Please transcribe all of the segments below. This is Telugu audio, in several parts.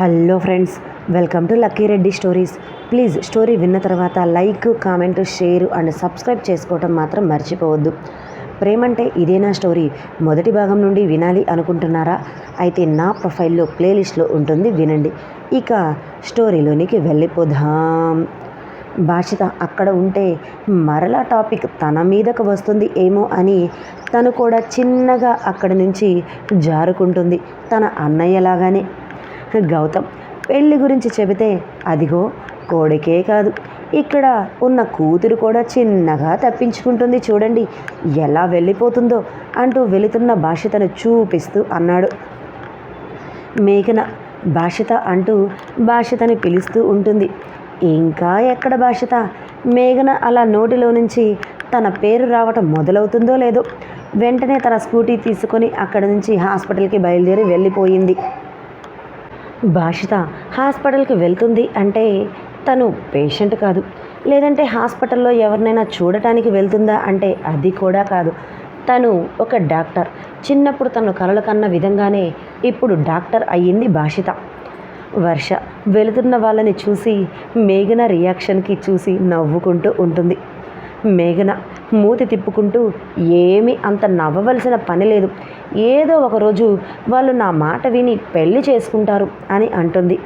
Hello friends welcome to Lucky Reddy stories. Please story విన్న తర్వాత like comment share and subscribe చేసుకోవటం మాత్రం మర్చిపోవద్దు. ప్రేమంటే ఇదేనా స్టోరీ. మొదటి భాగం నుండి వినాలి అనుకుంటున్నారా? అయితే నా ప్రొఫైల్లో ప్లేలిస్ట్లో ఉంటుంది వినండి. ఇక స్టోరీలోనికి వెళ్ళిపోదాం. భాషిత అక్కడ ఉంటే మరలా టాపిక్ తన మీదకు వస్తుంది ఏమో అని తను కూడా చిన్నగా అక్కడి నుంచి జారుకుంటుంది. తన అన్నయ్యలాగానే గౌతమ్. పెళ్ళి గురించి చెబితే అదిగో కోడికే కాదు. ఇక్కడ ఉన్న కూతురు కూడా చిన్నగా తప్పించుకుంటుంది చూడండి. ఎలా వెళ్ళిపోతుందో అంటూ వెళుతున్న భాషితను చూపిస్తూ అన్నాడు. మేఘన భాషిత అంటూ భాషితని పిలుస్తూ ఉంటుంది. ఇంకా ఎక్కడ భాషిత మేఘన అలా నోటిలో నుంచి తన పేరు రావటం మొదలవుతుందో లేదో వెంటనే తన స్కూటీ తీసుకొని అక్కడి నుంచి హాస్పిటల్కి బయలుదేరి వెళ్ళిపోయింది. భాషిత హాస్పిటల్కి వెళ్తుంది అంటే తను పేషెంట్ కాదు. లేదంటే హాస్పిటల్లో ఎవరినైనా చూడటానికి వెళ్తుందా అంటే అది కూడా కాదు. తను ఒక డాక్టర్. చిన్నప్పుడు తను కలలు కన్న విధంగానే ఇప్పుడు డాక్టర్ అయ్యింది భాషిత. వర్ష వెళుతున్న వాళ్ళని చూసి మేఘన రియాక్షన్కి చూసి నవ్వుకుంటూ ఉంటుంది. మేఘన మూతి తిప్పుకుంటూ ఏమీ అంత నవ్వవలసిన పని లేదు. ఏదో ఒకరోజు వాళ్ళు నా మాట విని పెళ్ళి చేసుకుంటారు అని అంటుంది.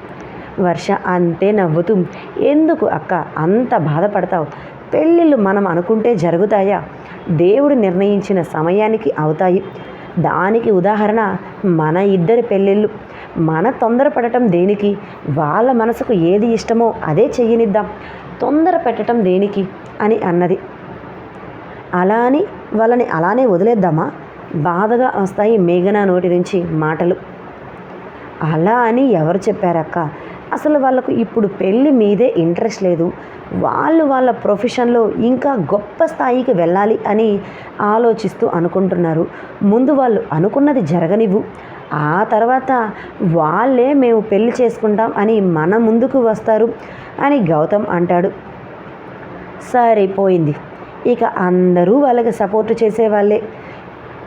వర్ష అంతే నవ్వుతూ ఎందుకు అక్క అంత బాధపడతావు? పెళ్ళిళ్ళు మనం అనుకుంటే జరుగుతాయా? దేవుడు నిర్ణయించిన సమయానికి అవుతాయి. దానికి ఉదాహరణ మన ఇద్దరి పెళ్ళిళ్ళు. మన తొందరపడటం దేనికి? వాళ్ళ మనసుకు ఏది ఇష్టమో అదే చెయ్యనిద్దాం. తొందర పెట్టడం దేనికి? అని అన్నది. అలా అని వాళ్ళని అలానే వదిలేద్దామా? బాధగా వస్తాయి మేఘన నోటి నుంచి మాటలు. అలా అని ఎవరు చెప్పారక్క? అసలు వాళ్ళకు ఇప్పుడు పెళ్ళి మీదే ఇంట్రెస్ట్ లేదు. వాళ్ళు వాళ్ళ ప్రొఫెషన్లో ఇంకా గొప్ప స్థాయికి వెళ్ళాలి అని ఆలోచిస్తూ అనుకుంటున్నారు. ముందు వాళ్ళు అనుకున్నది జరగనివ్వు. ఆ తర్వాత వాళ్ళే మేము పెళ్ళి చేసుకుంటాం అని మన ముందుకు వస్తారు అని గౌతమ్ అంటాడు. సరిపోయింది. ఇక అందరూ వాళ్ళకి సపోర్ట్ చేసేవాళ్ళే.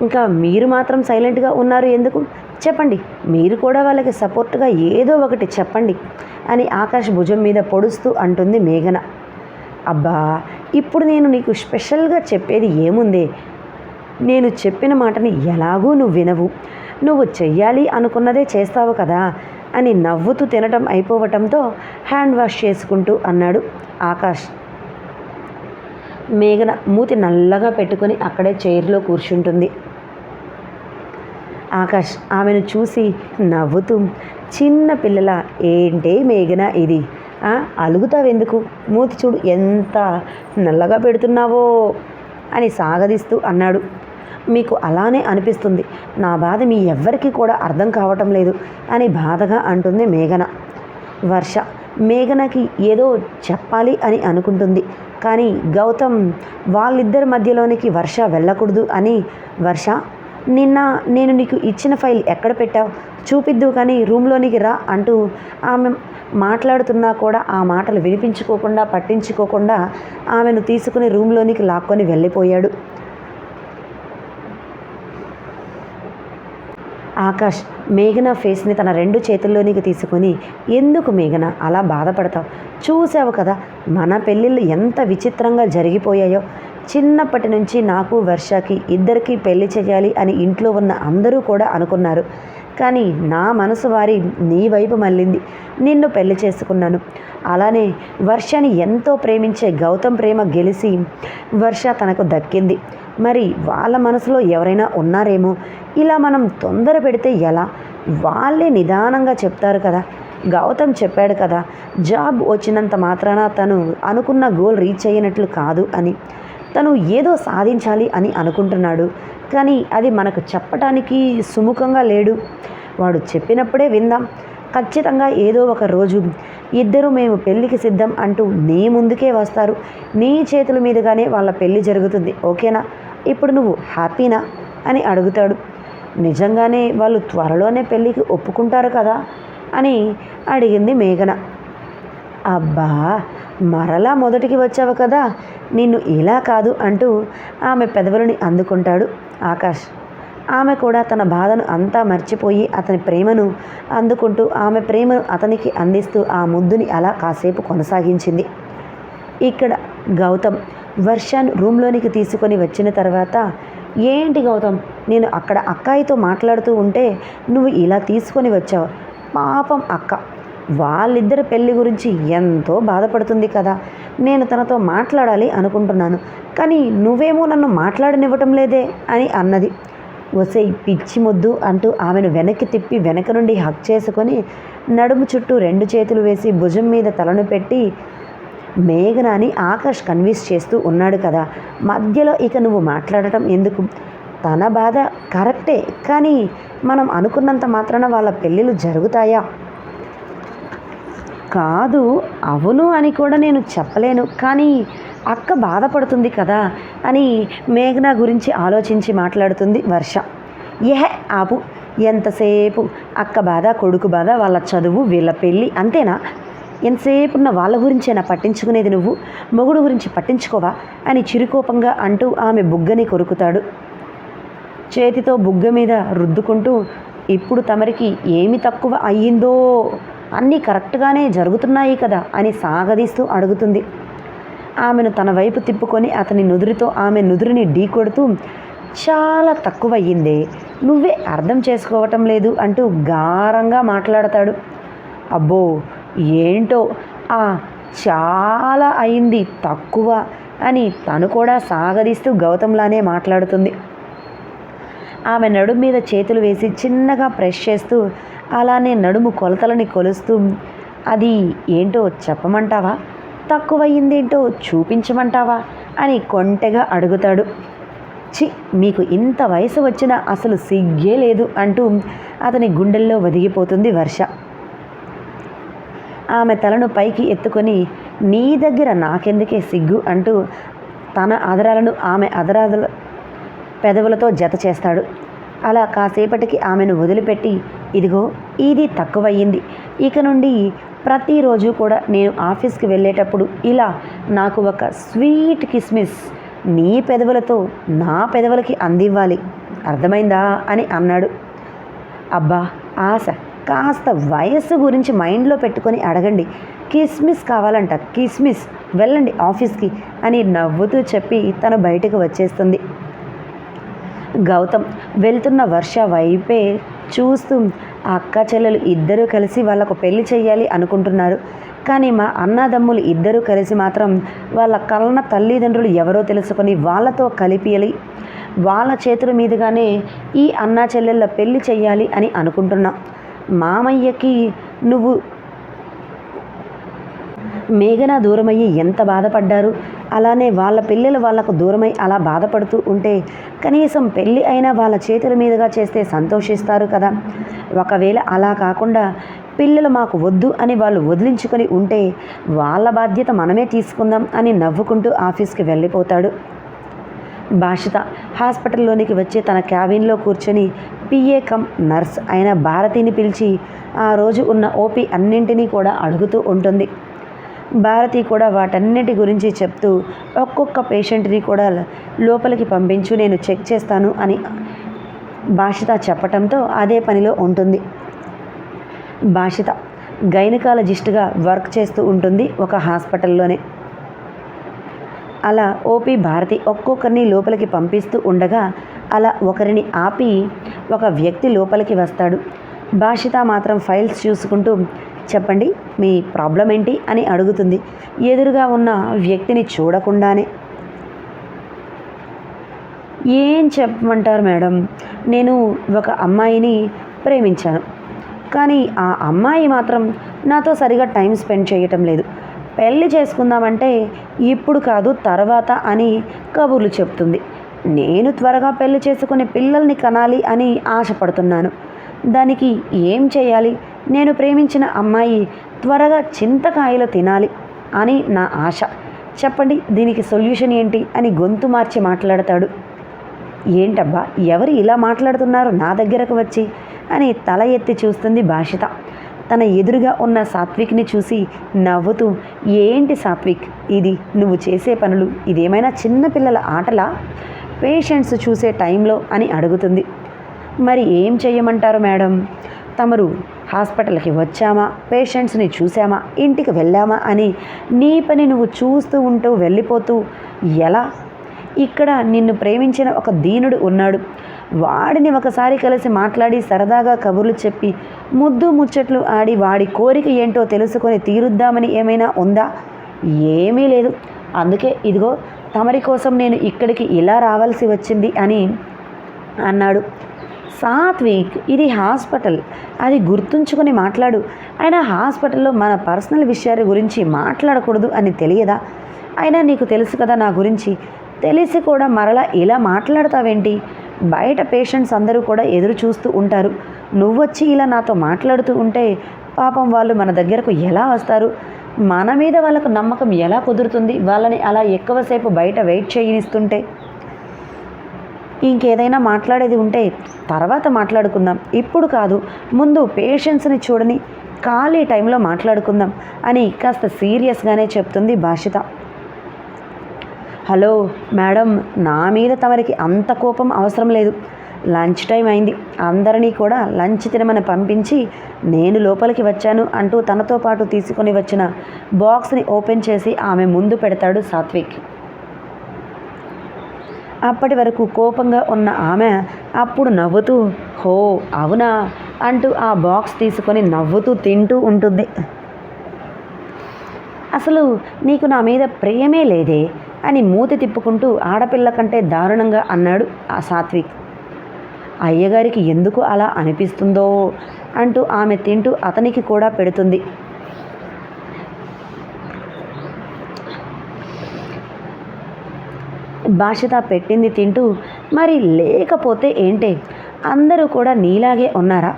ఇంకా మీరు మాత్రం సైలెంట్గా ఉన్నారు ఎందుకు? చెప్పండి. మీరు కూడా వాళ్ళకి సపోర్ట్గా ఏదో ఒకటి చెప్పండి అని ఆకాష్ భుజం మీద పొడుస్తూ అంటుంది మేఘన. అబ్బా ఇప్పుడు నేను నీకు స్పెషల్గా చెప్పేది ఏముందే? నేను చెప్పిన మాటని ఎలాగూ నువ్వు వినవు. నువ్వు చెయ్యాలి అనుకున్నదే చేస్తావు కదా అని నవ్వుతూ తినటం అయిపోవటంతో హ్యాండ్ వాష్ చేసుకుంటూ అన్నాడు ఆకాష్. మేఘన మూతి నల్లగా పెట్టుకొని అక్కడే చైర్లో కూర్చుంటుంది. ఆకాష్ ఆమెను చూసి నవ్వుతూ చిన్న పిల్లల ఏంటే మేఘన ఇది? అలుగుతావెందుకు? మూతి చూడు ఎంత నల్లగా పెడుతున్నావో అని సాగదీస్తూ అన్నాడు. మీకు అలానే అనిపిస్తుంది. నా బాధ మీ ఎవ్వరికీ కూడా అర్థం కావటం లేదు అని బాధగా అంటుంది మేఘన. వర్ష మేఘనకి ఏదో చెప్పాలి అని అనుకుంటుంది. కానీ గౌతమ్ వాళ్ళిద్దరి మధ్యలోనికి వర్ష వెళ్ళకూడదు అని వర్ష నిన్న నేను నీకు ఇచ్చిన ఫైల్ ఎక్కడ పెట్టావు? చూపిద్దు కానీ రూమ్లోనికి రా అంటూ ఆమె మాట్లాడుతున్నా కూడా ఆ మాటలు వినిపించుకోకుండా పట్టించుకోకుండా ఆమెను తీసుకుని రూమ్లోనికి లాక్కొని వెళ్ళిపోయాడు. ఆకాష్ మేఘన ఫేస్ని తన రెండు చేతుల్లోనికి తీసుకొని ఎందుకు మేఘన అలా బాధపడతావు? చూసావు కదా మన పెళ్ళిళ్ళు ఎంత విచిత్రంగా జరిగిపోయాయో. చిన్నప్పటి నుంచి నాకు వర్షకి ఇద్దరికీ పెళ్ళి చేయాలి అని ఇంట్లో ఉన్న అందరూ కూడా అనుకున్నారు. కానీ నా మనసు వారి నీ వైపు మళ్ళింది. నిన్ను పెళ్ళి చేసుకున్నాను. అలానే వర్షని ఎంతో ప్రేమించే గౌతమ్ ప్రేమ గెలిచి వర్ష తనకు దక్కింది. మరి వాళ్ళ మనసులో ఎవరైనా ఉన్నారేమో? ఇలా మనం తొందర పెడితే ఎలా? వాళ్ళే నిదానంగా చెప్తారు కదా. గౌతమ్ చెప్పాడు కదా జాబ్ వచ్చినంత మాత్రాన తను అనుకున్న గోల్ రీచ్ అయినట్లు కాదు అని. తను ఏదో సాధించాలి అని అనుకుంటున్నాడు. కానీ అది మనకు చెప్పటానికి సుముఖంగా లేడు. వాడు చెప్పినప్పుడే విందాం. ఖచ్చితంగా ఏదో ఒక రోజు ఇద్దరు మేము పెళ్ళికి సిద్ధం అంటూ నీ ముందుకే వస్తారు. నీ చేతుల మీదుగానే వాళ్ళ పెళ్ళి జరుగుతుంది. ఓకేనా? ఇప్పుడు నువ్వు హ్యాపీనా? అని అడుగుతాడు. నిజంగానే వాళ్ళు త్వరలోనే పెళ్ళికి ఒప్పుకుంటారు కదా? అని అడిగింది మేఘన. అబ్బా! మరలా మొదటికి వచ్చావు కదా? నిన్ను ఇలా కాదు అంటూ ఆమె పెదవులని అందుకుంటాడు ఆకాష్. ఆమె కూడా తన బాధను అంతా మర్చిపోయి అతని ప్రేమను అందుకుంటూ ఆమె ప్రేమను అతనికి అందిస్తూ ఆ ముద్దుని అలా కాసేపు కొనసాగించింది. ఇక్కడ గౌతమ్ వర్షాన్ని రూమ్లోనికి తీసుకొని వచ్చిన తర్వాత ఏంటి గౌతమ్? నేను అక్కడ అక్కాయితో మాట్లాడుతూ ఉంటే నువ్వు ఇలా తీసుకొని వచ్చావు. పాపం అక్క. వాళ్ళిద్దరి పెళ్ళి గురించి ఎంతో బాధపడుతుంది కదా. నేను తనతో మాట్లాడాలి అనుకుంటున్నాను. కానీ నువ్వేమో నన్ను మాట్లాడనివ్వటం లేదే అని అన్నది. వసే పిచ్చి ముద్దు అంటూ ఆమెను వెనక్కి తిప్పి వెనక నుండి హక్ చేసుకొని నడుము చుట్టూ రెండు చేతులు వేసి భుజం మీద తలను పెట్టి మేఘనాని ఆకాష్ కన్విన్స్ చేస్తూ ఉన్నాడు కదా. మధ్యలో ఇక నువ్వు మాట్లాడటం ఎందుకు? తన బాధ కరెక్టే. కానీ మనం అనుకున్నంత మాత్రాన వాళ్ళ పెళ్ళిళ్ళు జరుగుతాయా? కాదు అవును అని కూడా నేను చెప్పలేను. కానీ అక్క బాధపడుతుంది కదా అని మేఘన గురించి ఆలోచించి మాట్లాడుతుంది వర్ష. ఏహే ఆపు. ఎంతసేపు అక్క బాధ కొడుకు బాధ వాళ్ళ చదువు వీళ్ళ పెళ్ళి అంతేనా? ఎంతసేపు ఉన్న వాళ్ళ గురించేనా పట్టించుకునేది నువ్వు? మొగుడు గురించి పట్టించుకోవా? అని చిరుకోపంగా అంటూ ఆమె బుగ్గని కొరుకుతాడు. చేతితో బుగ్గ మీద రుద్దుకుంటూ ఇప్పుడు తమరికి ఏమి తక్కువ అయ్యిందో అన్నీ కరెక్ట్గానే జరుగుతున్నాయి కదా అని సాగదీస్తూ అడుగుతుంది. ఆమెను తన వైపు తిప్పుకొని అతని నుదురితో ఆమె నుదురుని ఢీకొడుతూ చాలా తక్కువయ్యిందే నువ్వే అర్థం చేసుకోవటం లేదు అంటూ గారంగా మాట్లాడతాడు. అబ్బో ఏంటో ఆ చాలా అయింది తక్కువ అని తను కూడా సాగదీస్తూ గౌతంలానే మాట్లాడుతుంది. ఆమె నడుము మీద చేతులు వేసి చిన్నగా ప్రెస్ చేస్తూ అలానే నడుము కొలతలని కొలుస్తూ అది ఏంటో చెప్పమంటావా? తక్కువయ్యిందేంటో చూపించమంటావా? అని కొంటెగా అడుగుతాడు. చి మీకు ఇంత వయసు వచ్చినా అసలు సిగ్గే లేదు అంటూ అతని గుండెల్లో ఒదిగిపోతుంది వర్ష. ఆమె తలను పైకి ఎత్తుకొని నీ దగ్గర నాకెందుకే సిగ్గు? అంటూ తన అదరాలను ఆమె అదరాదుల పెదవులతో జత చేస్తాడు. అలా కాసేపటికి ఆమెను వదిలిపెట్టి ఇదిగో ఇది తక్కువయ్యింది. ఇక నుండి ప్రతిరోజు కూడా నేను ఆఫీస్కి వెళ్ళేటప్పుడు ఇలా నాకు ఒక స్వీట్ కిస్మిస్ నీ పెదవులతో నా పెదవులకి అందివ్వాలి. అర్థమైందా? అని అన్నాడు. అబ్బా ఆశ. కాస్త వయస్సు గురించి మైండ్లో పెట్టుకొని అడగండి. కిస్మిస్ కావాలంట. కిస్మిస్ వెళ్ళండి ఆఫీస్కి అని నవ్వుతూ చెప్పి తను బయటకు వచ్చేస్తుంది. గౌతమ్ వెళ్తున్న వర్ష వైపే చూస్తూ ఆ అక్క చెల్లెలు ఇద్దరూ కలిసి వాళ్ళకు పెళ్ళి చేయాలి అనుకుంటున్నారు. కానీ మా అన్నదమ్ములు ఇద్దరూ కలిసి మాత్రం వాళ్ళ కలన తల్లిదండ్రులు ఎవరో తెలుసుకొని వాళ్ళతో కలిపియాలి. వాళ్ళ చేతుల మీదుగానే ఈ అన్నా చెల్లెళ్ళ పెళ్ళి చేయాలి అని అనుకుంటున్నాం. మామయ్యకి నువ్వు మేఘన దూరమయ్యి ఎంత బాధపడ్డారు? అలానే వాళ్ళ పిల్లలు వాళ్ళకు దూరమై అలా బాధపడుతూ ఉంటే కనీసం పెళ్ళి అయినా వాళ్ళ చేతుల మీదుగా చేస్తే సంతోషిస్తారు కదా. ఒకవేళ అలా కాకుండా పిల్లలు మాకు వద్దు అని వాళ్ళు వదిలించుకొని ఉంటే వాళ్ళ బాధ్యత మనమే తీసుకుందాం అని నవ్వుకుంటూ ఆఫీస్కి వెళ్ళిపోతాడు. భాషిత హాస్పిటల్లోనికి వచ్చి తన క్యాబిన్లో కూర్చొని పిఏ కమ్ నర్స్ అయిన భారతిని పిలిచి ఆ రోజు ఉన్న ఓపీ అన్నింటినీ కూడా అడుగుతూ ఉంటుంది. భారతి కూడా వాటన్నిటి గురించి చెప్తూ ఒక్కొక్క పేషెంట్ని కూడా లోపలికి పంపించు నేను చెక్ చేస్తాను అని భాషిత చెప్పటంతో అదే పనిలో ఉంటుంది. భాషిత గైనకాలజిస్ట్గా వర్క్ చేస్తూ ఉంటుంది ఒక హాస్పిటల్లోనే. అలా ఓపీ భారతి ఒక్కొక్కరిని లోపలికి పంపిస్తూ ఉండగా అలా ఒకరిని ఆపి ఒక వ్యక్తి లోపలికి వస్తాడు. భాషిత మాత్రం ఫైల్స్ చూసుకుంటూ చెప్పండి మీ ప్రాబ్లం ఏంటి అని అడుగుతుంది. ఎదురుగా ఉన్న వ్యక్తిని చూడకుండానే. ఏం చెప్పమంటారు మేడం? నేను ఒక అమ్మాయిని ప్రేమించాను. కానీ ఆ అమ్మాయి మాత్రం నాతో సరిగా టైం స్పెండ్ చేయటం లేదు. పెళ్ళి చేసుకుందామంటే ఇప్పుడు కాదు తర్వాత అని కబుర్లు చెప్తుంది. నేను త్వరగా పెళ్ళి చేసుకునే పిల్లల్ని కనాలి అని ఆశపడుతున్నాను. దానికి ఏం చేయాలి? నేను ప్రేమించిన అమ్మాయి త్వరగా చింతకాయలు తినాలి అని నా ఆశ. చెప్పండి దీనికి సొల్యూషన్ ఏంటి? అని గొంతు మార్చి మాట్లాడతాడు. ఏంటబ్బా ఎవరు ఇలా మాట్లాడుతున్నారు? నా దగ్గరకు వచ్చి అని తల ఎత్తి చూస్తుంది భాషిత తన ఎదురుగా ఉన్న సాత్విక్ని చూసి నవ్వుతూ ఏంటి సాత్విక్? ఇది నువ్వు చేసే పనులు ఇదేమైనా చిన్నపిల్లల ఆటలా? పేషెంట్స్ చూసే టైంలో అని అడుగుతుంది. మరి ఏం చేయమంటారు మేడం? తమరు హాస్పిటల్కి వచ్చామా? పేషెంట్స్ని చూసామా ఇంటికి వెళ్ళామా అని నీ పని నువ్వు చూస్తూ ఉంటూ వెళ్ళిపోతూ ఎలా? ఇక్కడ నిన్ను ప్రేమించిన ఒక దీనుడు ఉన్నాడు. వాడిని ఒకసారి కలిసి మాట్లాడి సరదాగా కబుర్లు చెప్పి ముద్దు ముచ్చట్లు ఆడి వాడి కోరిక ఏంటో తెలుసుకొని తీరుద్దామని ఏమైనా ఉందా? ఏమీ లేదు. అందుకే ఇదిగో తమరి కోసం నేను ఇక్కడికి ఇలా రావాల్సి వచ్చింది అని అన్నాడు. సాత్విక్ ఇది హాస్పిటల్. అది గుర్తుంచుకొని మాట్లాడు. అయినా హాస్పిటల్లో మన పర్సనల్ విషయాల గురించి మాట్లాడకూడదు అని తెలియదా? అయినా నీకు తెలుసు కదా నా గురించి. తెలిసి కూడా మరలా ఇలా మాట్లాడతావేంటి? బయట పేషెంట్స్ అందరూ కూడా ఎదురు చూస్తూ ఉంటారు. నువ్వొచ్చి ఇలా నాతో మాట్లాడుతూ ఉంటే పాపం వాళ్ళు మన దగ్గరకు ఎలా వస్తారు? మన మీద వాళ్ళకు నమ్మకం ఎలా కుదురుతుంది? వాళ్ళని అలా ఎక్కువసేపు బయట వెయిట్ చేయనిస్తుంటే ఇంకేదైనా మాట్లాడేది ఉంటే తర్వాత మాట్లాడుకుందాం. ఇప్పుడు కాదు ముందు పేషెన్స్ని చూడని ఖాళీ టైంలో మాట్లాడుకుందాం అని కాస్త సీరియస్గానే చెప్తుంది భాషిత. హలో మేడం నా మీద తమరికి అంత కోపం అవసరం లేదు. లంచ్ టైం అయింది. అందరినీ కూడా లంచ్ తినమని పంపించి నేను లోపలికి వచ్చాను అంటూ తనతో పాటు తీసుకొని వచ్చిన బాక్స్ని ఓపెన్ చేసి ఆమె ముందు పెడతాడు సాత్విక్. అప్పటి వరకు కోపంగా ఉన్న ఆమె అప్పుడు నవ్వుతూ హో అవునా? అంటూ ఆ బాక్స్ తీసుకొని నవ్వుతూ తింటూ ఉంటుంది. అసలు నీకు నా మీద ప్రేమే లేదే? అని మూతి తిప్పుకుంటూ ఆడపిల్ల కంటే దారుణంగా అన్నాడు ఆ సాత్విక్. అయ్యగారికి ఎందుకు అలా అనిపిస్తుందో? అంటూ ఆమె తింటూ అతనికి కూడా పెడుతుంది. భాషత పెట్టింది తింటూ మరి లేకపోతే ఏంటే? అందరూ కూడా నీలాగే ఉన్నారా?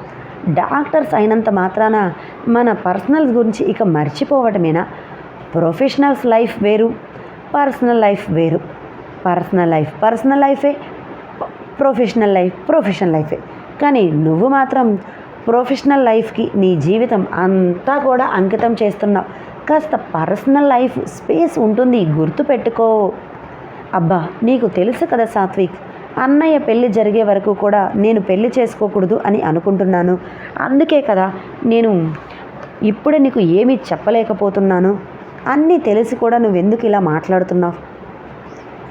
డాక్టర్స్ అయినంత మాత్రాన మన పర్సనల్స్ గురించి ఇక మర్చిపోవటమేనా? ప్రొఫెషనల్స్ లైఫ్ వేరు పర్సనల్ లైఫ్ వేరు. పర్సనల్ లైఫ్ పర్సనల్ లైఫే ప్రొఫెషనల్ లైఫ్ ప్రొఫెషనల్ లైఫే. కానీ నువ్వు మాత్రం ప్రొఫెషనల్ లైఫ్కి నీ జీవితం అంతా కూడా అంకితం చేస్తున్నావు. కాస్త పర్సనల్ లైఫ్ స్పేస్ ఉంటుంది గుర్తుపెట్టుకో. అబ్బా నీకు తెలుసు కదా సాత్విక్. అన్నయ్య పెళ్ళి జరిగే వరకు కూడా నేను పెళ్ళి చేసుకోకూడదు అని అనుకుంటున్నాను. అందుకే కదా నేను ఇప్పుడే నీకు ఏమీ చెప్పలేకపోతున్నాను. అన్నీ తెలిసి కూడా నువ్వెందుకు ఇలా మాట్లాడుతున్నావు?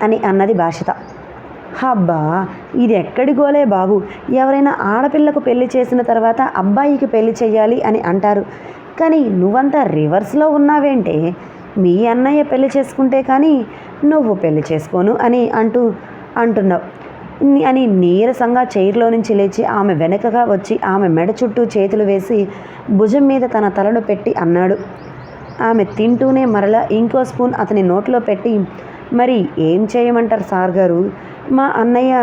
అని అన్నది భాషిత అబ్బా ఇది ఎక్కడి గోలే బాబు. ఎవరైనా ఆడపిల్లకు పెళ్ళి చేసిన తర్వాత అబ్బాయికి పెళ్ళి చేయాలి అని అంటారు. కానీ నువ్వంతా రివర్స్లో ఉన్నావేంటే? మీ అన్నయ్య పెళ్ళి చేసుకుంటే కానీ నువ్వు పెళ్ళి చేసుకోను అని అంటూ అంటున్నావు. అని నీరసంగా చైర్లో నుంచి లేచి ఆమె వెనకగా వచ్చి ఆమె మెడ చుట్టూ చేతులు వేసి భుజం మీద తన తలను పెట్టి అన్నాడు. ఆమె తింటూనే మరలా ఇంకో స్పూన్ అతని నోట్లో పెట్టి మరి ఏం చేయమంటారు సార్ గారు? మా అన్నయ్య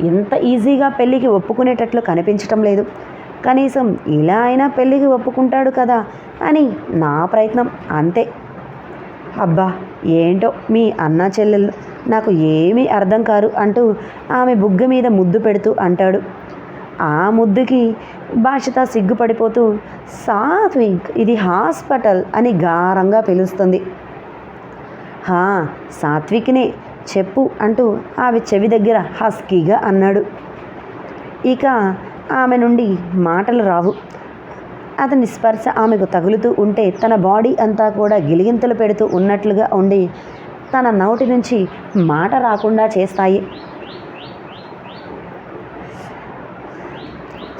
ఇంత ఈజీగా పెళ్ళికి ఒప్పుకునేటట్లు కనిపించటం లేదు. కనీసం ఇలా అయినా పెళ్ళికి ఒప్పుకుంటాడు కదా అని నా ప్రయత్నం. అంతే. అబ్బా! ఏంటో మీ అన్నా చెల్లెలు నాకు ఏమీ అర్థం కారు అంటూ ఆమె బుగ్గ మీద ముద్దు పెడుతూ అంటాడు. ఆ ముద్దుకి భాషత సిగ్గుపడిపోతూ సాత్విక్ ఇది హాస్పిటల్ అని గారంగా పిలుస్తుంది. హా సాత్విక్నే చెప్పు అంటూ ఆమె చెవి దగ్గర హస్కీగా అన్నాడు. ఇక ఆమె నుండి మాటలు రావు. అతని స్పర్శ ఆమెకు తగులుతూ ఉంటే తన బాడీ అంతా కూడా గిలిగింతలు పెడుతూ ఉన్నట్లుగా ఉండి తన నోటి నుంచి మాట రాకుండా చేస్తాయి.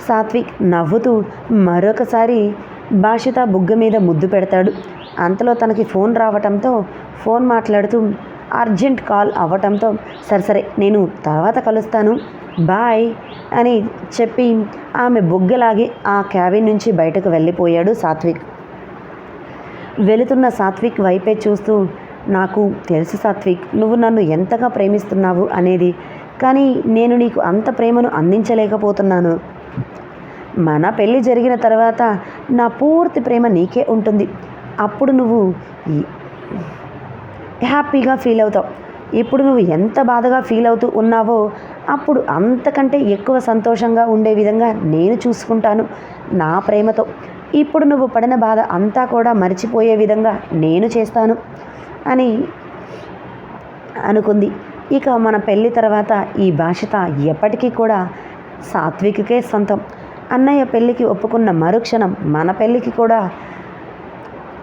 సాత్విక్ నవ్వుతూ మరొకసారి భాషిత బుగ్గ మీద ముద్దు పెడతాడు. అంతలో తనకి ఫోన్ రావటంతో ఫోన్ మాట్లాడుతూ అర్జెంట్ కాల్ అవ్వటంతో సరే సరే నేను తర్వాత కలుస్తాను బాయ్ అని చెప్పి ఆమె బొగ్గలాగి ఆ క్యాబిన్ నుంచి బయటకు వెళ్ళిపోయాడు సాత్విక్. వెళుతున్న సాత్విక్ వైపే చూస్తూ నాకు తెలుసు సాత్విక్ నువ్వు నన్ను ఎంతగా ప్రేమిస్తున్నావు అనేది. కానీ నేను నీకు అంత ప్రేమను అందించలేకపోతున్నాను. మన పెళ్ళి జరిగిన తర్వాత నా పూర్తి ప్రేమ నీకే ఉంటుంది. అప్పుడు నువ్వు ఈ- హ్యాపీగా ఫీల్ అవుతావు. ఇప్పుడు నువ్వు ఎంత బాధగా ఫీల్ అవుతూ ఉన్నావో అప్పుడు అంతకంటే ఎక్కువ సంతోషంగా ఉండే విధంగా నేను చూసుకుంటాను నా ప్రేమతో. ఇప్పుడు నువ్వు పడిన బాధ అంతా కూడా మర్చిపోయే విధంగా నేను చేస్తాను అని అనుకుంది. ఇక మన పెళ్ళి తర్వాత ఈ భాషత ఎప్పటికీ కూడా సాత్వికకే సొంతం. అన్నయ్య పెళ్ళికి ఒప్పుకున్న మరుక్షణం మన పెళ్ళికి కూడా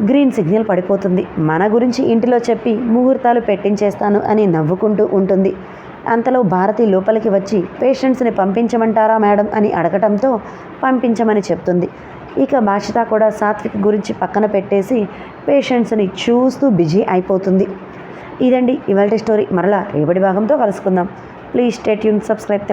గ్రీన్ సిగ్నల్ పడిపోతుంది. మన గురించి ఇంటిలో చెప్పి ముహూర్తాలు పెట్టించేస్తాను అని నవ్వుకుంటూ ఉంటుంది. అంతలో భారతి లోపలికి వచ్చి పేషెంట్స్ని పంపించమంటారా మేడం? అని అడగటంతో పంపించమని చెప్తుంది. ఇక భాషిత కూడా సాత్విక్ గురించి పక్కన పెట్టేసి పేషెంట్స్ని చూస్తూ బిజీ అయిపోతుంది. ఇదండి ఇవాళ స్టోరీ. మరలా రేపటి భాగంతో కలుసుకుందాం. Please state Yoon subscribe